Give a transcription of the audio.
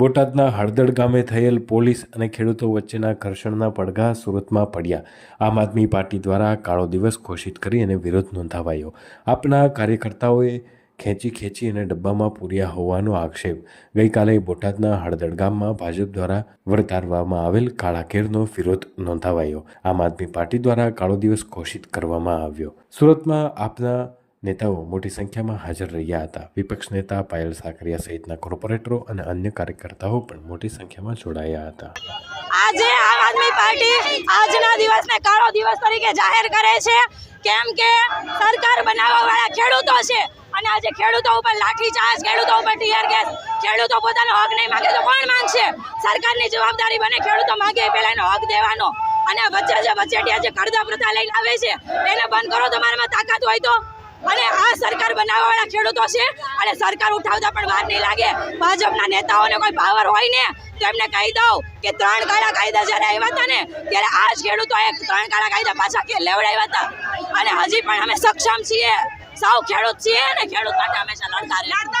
બોટાદના હળદડ ગામે થયેલ પોલીસ અને ખેડૂતો વચ્ચેના ઘર્ષણના પડઘા સુરતમાં પડ્યા. આમ આદમી પાર્ટી દ્વારા કાળો દિવસ ઘોષિત કરી અને વિરોધ નોંધાવાયો. આપના કાર્યકર્તાઓએ ખેંચી ખેંચી અને ડબ્બામાં પૂર્યા હોવાનો આક્ષેપ. ગઈકાલે બોટાદના હળદડ ગામમાં ભાજપ દ્વારા વર્તારવામાં આવેલ કાળાકેરનો વિરોધ નોંધાવાયો. આમ આદમી પાર્ટી દ્વારા કાળો દિવસ ઘોષિત કરવામાં આવ્યો. સુરતમાં આપના નેતાઓ મોટી સંખ્યામાં હાજર રહ્યા હતા. વિપક્ષ નેતા પાયલ સાકરિયા સહિતના કોર્પોરેટરો અને અન્ય કાર્યકર્તાઓ પણ મોટી સંખ્યામાં જોડાયા હતા. આજે આમ આદમી પાર્ટી આજના દિવસને કાળો દિવસ તરીકે જાહેર કરે છે. કેમ કે સરકાર બનાવવા વાળા ખેડૂતો છે. અને આજે ખેડૂતો ઉપર લાઠી ચાર્જ, ખેડૂતો ઉપર ટીયર ગેસ. ખેડૂતો પોતાનો હક નહીં માંગે તો કોણ માંગશે? સરકારની જવાબદારી બને, ખેડૂતો માંગે પહેલા એનો હક દેવાનો. અને વચ્ચે જે વચેટિયા જે કરદા પ્રથા લઈને આવે છે, એને બંધ કરો, તમારામાં તાકાત હોય તો. અને આ સરકાર બનાવવાવાળા ખેડૂતો છે અને સરકાર ઉઠાવતા પણ વાર નહીં લાગે. ભાજપના નેતાઓને કોઈ પાવર હોય ને, તો એમને કહી દઉં કે ત્રણ કાળા કાયદા જ્યારે આવ્યા હતા ને, ત્યારે આ જ ખેડૂતોએ ત્રણ કાળા કાયદા પાછા કે લેવડાવ્યા હતા. અને હજી પણ અમે સક્ષમ છીએ. સૌ ખેડૂત છીએ અને ખેડૂત માટે હંમેશા લડતા રહેતા